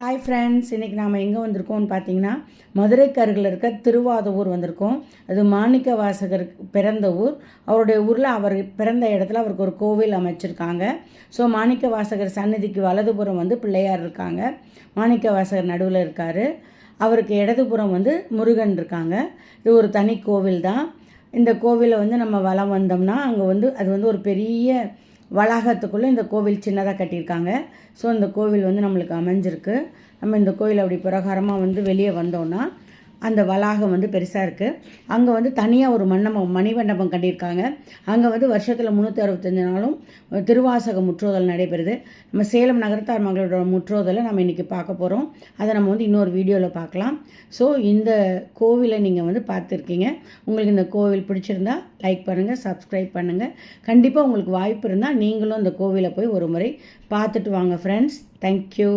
Hi friends இன்றைக்கி நாம் எங்கே வந்திருக்கோம்னு பார்த்தீங்கன்னா மதுரைக்கு அருகில் இருக்க திருவாதவூர் வந்திருக்கோம். அது மாணிக்க வாசகர் பிறந்த ஊர். அவருடைய ஊரில் அவர் பிறந்த இடத்துல அவருக்கு ஒரு கோவில் அமைச்சிருக்காங்க. ஸோ மாணிக்க வாசகர் சன்னதிக்கு வலதுபுறம் வந்து பிள்ளையார் இருக்காங்க. மாணிக்க வாசகர் நடுவில் இருக்கார். அவருக்கு இடதுபுறம் வந்து முருகன் இருக்காங்க. இது ஒரு தனி கோவில் தான் இந்த கோவிலை வந்து நம்ம வலம் வந்தோம்னா அங்கே வந்து அது வந்து ஒரு பெரிய வளாகத்துக்குள்ளே இந்த கோவில் சின்னதாக கட்டியிருக்காங்க. ஸோ இந்த கோவில் வந்து நம்மளுக்கு அமைஞ்சிருக்கு. நம்ம இந்த கோவில் அப்படி பிரகாரமாக வந்து வெளியே வந்தோன்னா அந்த வளாகம் வந்து பெருசாக இருக்குது அங்கே வந்து தனியாக ஒரு மண்டபம் மணிமண்டபம் கட்டியிருக்காங்க. அங்கே வந்து வருஷத்தில் முந்நூற்றி அறுபத்தஞ்சு நாளும் திருவாசக முற்றோதல் நடைபெறுது. நம்ம சேலம் நகரத்தார் மகளோட முற்றோதலை நம்ம இன்றைக்கி பார்க்க போகிறோம் அதை நம்ம வந்து இன்னொரு வீடியோவில் பார்க்கலாம். ஸோ இந்த கோவிலை நீங்கள் வந்து பார்த்துருக்கீங்க. உங்களுக்கு இந்த கோவில் பிடிச்சிருந்தா லைக் பண்ணுங்கள் சப்ஸ்கிரைப் பண்ணுங்கள் கண்டிப்பாக உங்களுக்கு வாய்ப்பு இருந்தால் நீங்களும் அந்த கோவிலை போய் ஒரு முறை பார்த்துட்டு வாங்க ஃப்ரெண்ட்ஸ் தேங்க்யூ